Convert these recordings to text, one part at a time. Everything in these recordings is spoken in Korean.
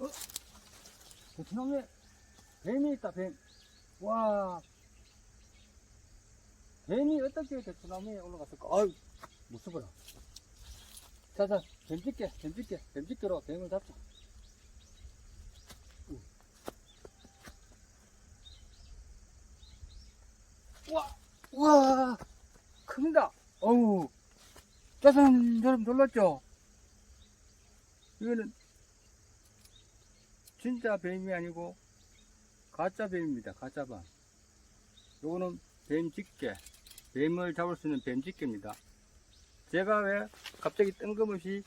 어? 베트남에 뱀이 있다, 뱀. 와. 뱀이 어떻게 베트남에 올라갔을까? 아유, 무서워라. 자, 자, 뱀 찍게, 뱀 찍게, 뱀 찍기로 뱀을 잡자. 우. 와, 와, 큽니다. 어우, 짜잔, 여러분 놀랐죠? 이거는 진짜 뱀이 아니고 가짜 뱀입니다. 가짜 뱀. 요거는 뱀 집게. 뱀을 잡을 수 있는 뱀 집게입니다. 제가 왜 갑자기 뜬금없이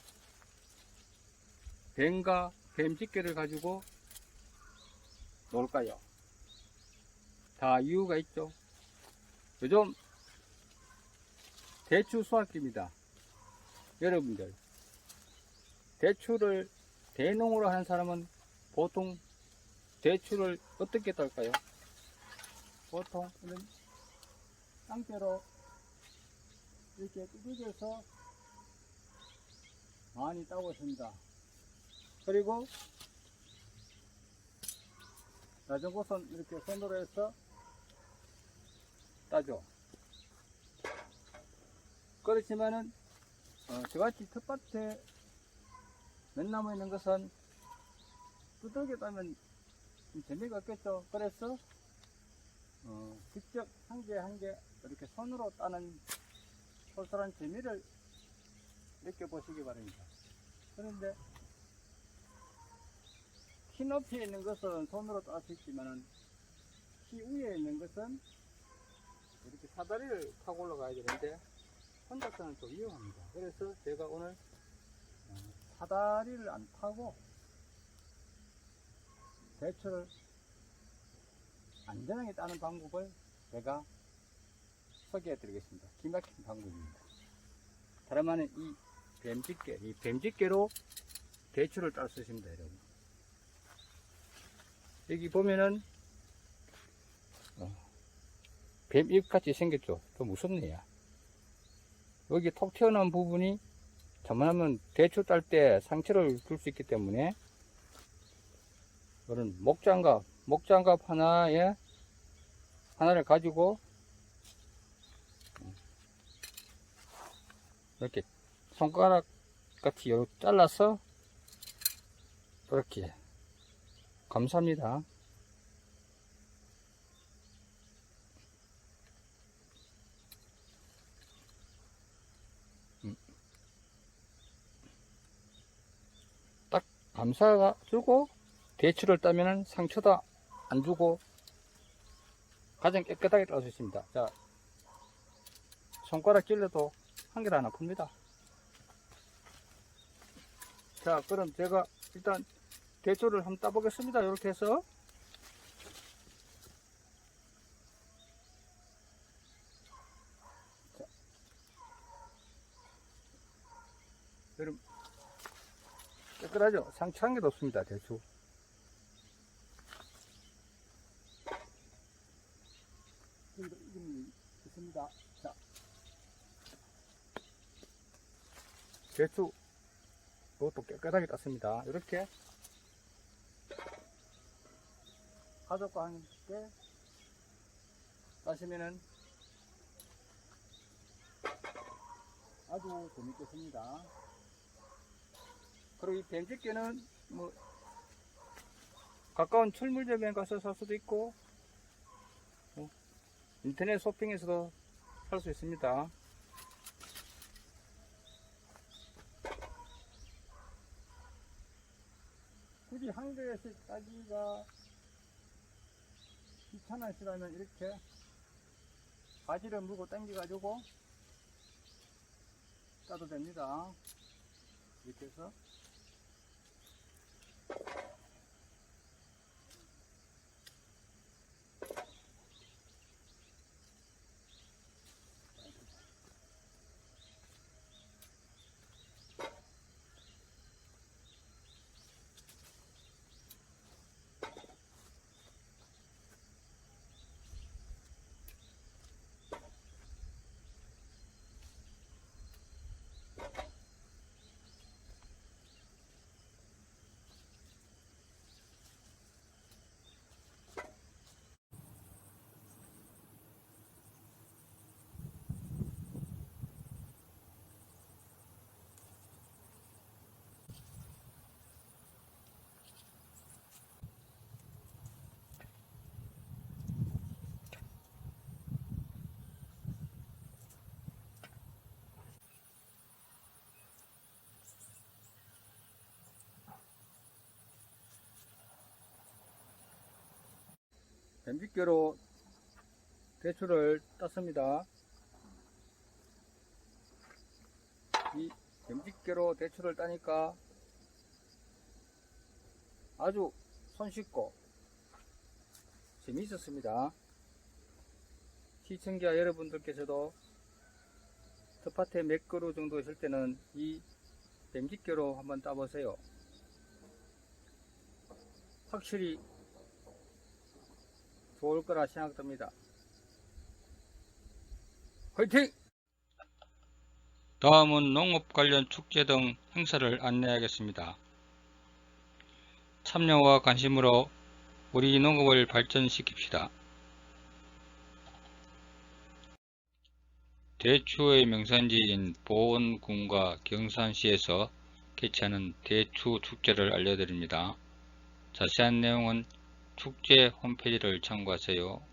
뱀과 뱀 집게를 가지고 놀까요? 다 이유가 있죠. 요즘 대추 수확기입니다. 여러분들 대추를 대농으로 하는 사람은 보통 대추를 어떻게 딸까요? 보통 이런 땅대로 이렇게 두들겨서 많이 따고 있습니다. 그리고 낮은 곳은 이렇게 손으로 해서 따죠. 그렇지만은 어, 저같이 텃밭에 맨나무 있는 것은 따면 좀 재미가 없겠죠. 그래서 어, 직접 한 개 한 개 이렇게 손으로 따는 솔솔한 재미를 느껴보시기 바랍니다. 그런데 키 높이에 있는 것은 손으로 딸 수 있지만은 키 위에 있는 것은 이렇게 사다리를 타고 올라가야 되는데 혼자서는 좀 위험합니다. 그래서 제가 오늘 어, 사다리를 안 타고 대추를 안전하게 따는 방법을 제가 소개해 드리겠습니다. 기막힌 방법입니다. 다름 아닌 이 뱀집게, 이 뱀집게로 대추를 딸 수 있습니다, 여러분. 여기 보면은, 어, 뱀입 같이 생겼죠? 좀 무섭네요. 여기 톡 튀어나온 부분이 잘못하면 대추 딸 때 상처를 줄 수 있기 때문에 이런 목장갑, 목장갑 하나에 하나를 가지고 이렇게 손가락 같이 요렇게 잘라서 이렇게 감사합니다. 음. 딱 감사가 주고 대추를 따면은 상처도 안 주고 가장 깨끗하게 딸 수 있습니다. 자, 손가락 찔러도 한 개도 안 아픕니다. 자, 그럼 제가 일단 대추를 한번 따보겠습니다. 이렇게 해서. 자. 여러분, 깨끗하죠? 상처 한 개도 없습니다. 대추. 이름이 있습니다. 자. 대추 이것도 깨끗하게 땄습니다. 이렇게 가족과 함께 따시면은 아주 재밌겠습니다. 그리고 이 뱀집게는 뭐 가까운 철물점에 가서 살 수도 있고 뭐 인터넷 쇼핑에서도 살수 있습니다. 굳이 한 개씩 따기가 귀찮으시다면 이렇게 바지를 물고 당겨가지고 따도 됩니다. 이렇게 해서 뱀집게로 대추를 땄습니다. 이 뱀집게로 대추를 따니까 아주 손쉽고 재미있었습니다. 시청자 여러분들께서도 텃밭에 몇 그루 정도 있을 때는 이 뱀집게로 한번 따보세요. 확실히 좋을 거라 생각됩니다. 화이팅! 다음은 농업 관련 축제 등 행사를 안내하겠습니다. 참여와 관심으로 우리 농업을 발전시킵시다. 대추의 명산지인 보원군과 경산시에서 개최하는 대추 축제를 알려드립니다. 자세한 내용은 축제 홈페이지를 참고하세요.